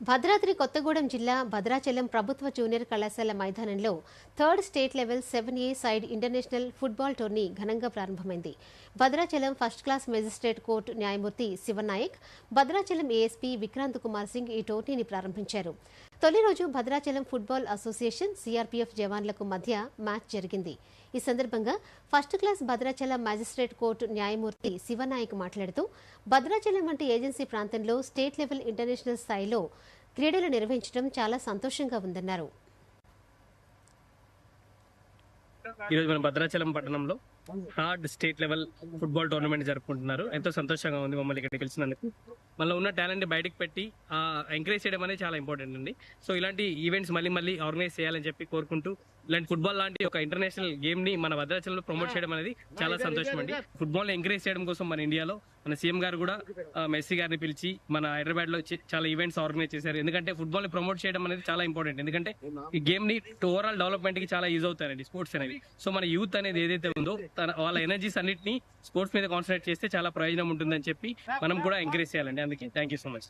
భద్రాద్రి కొత్తగూడెం జిల్లా భద్రాచలం ప్రభుత్వ జూనియర్ కళాశాల మైదానంలో third state level seven a side international football tourney ఘనంగా ప్రారంభమైంది. Bhadrachalam first class magistrate court న్యాయమూర్తి శివనాయక్ భద్రాచలం ఏఎస్పీ విక్రాంత్ కుమార్ సింగ్ ఈ టోర్నీని ప్రారంభించారు. తొలి రోజు భద్రాచలం ఫుట్బాల్ అసోసియేషన్ సిఆర్పీఎఫ్ జవాన్లకు మధ్య మ్యాచ్ జరిగింది. ఈ సందర్భంగా first class Bhadrachalam magistrate court న్యాయమూర్తి శివనాయక్ మాట్లాడుతూ భద్రాచలం వంటి ఏజెన్సీ ప్రాంతంలో స్టేట్ లెవెల్ ఇంటర్నేషనల్ స్థాయిలో క్రీడలు నిర్వహించడం చాలా సంతోషంగా ఉందన్నారు. ఈరోజు మన భద్రాచలం పట్టణంలో third state level football tournament జరుపుకుంటున్నారు. ఎంతో సంతోషంగా ఉంది మమ్మల్ని ఇక్కడ పిలిచినందుకు. మళ్ళీ ఉన్న టాలెంట్ బయటకు పెట్టి ఎంకరేజ్ చేయడం అనేది చాలా ఇంపార్టెంట్ అండి. సో ఇలాంటి ఈవెంట్స్ మళ్ళీ మళ్ళీ ఆర్గనైజ్ చేయాలని చెప్పి కోరుకుంటూ ఇలాంటి ఫుట్బాల్ లాంటి ఒక ఇంటర్నేషనల్ గేమ్ని మన భద్రాచలంలో ప్రమోట్ చేయడం అనేది చాలా సంతోషం అండి. ఫుట్బాల్ని ఎంకరేజ్ చేయడం కోసం మన ఇండియాలో మన సీఎం గారు కూడా మెస్సీ గారిని పిలిచి మన హైదరాబాద్లో చాలా ఈవెంట్స్ ఆర్గనైజ్ చేశారు. ఎందుకంటే ఫుట్బాల్ని ప్రమోట్ చేయడం అనేది చాలా ఇంపార్టెంట్ ఎందుకంటే ఈ గేమ్ని ఓవరాల్ డెవలప్మెంట్కి చాలా యూజ్ అవుతాయండి స్పోర్ట్స్ అనేవి. సో మన యూత్ అనేది ఏదైతే ఉందో తన వాళ్ళ ఎనర్జీస్ అన్నిటిని స్పోర్ట్స్ మీద కాన్సన్ట్రేట్ చేస్తే చాలా ప్రయోజనం ఉంటుందని చెప్పి మనం కూడా ఎంకరేజ్ చేయాలండి. అందుకే థ్యాంక్ యూ సో మచ్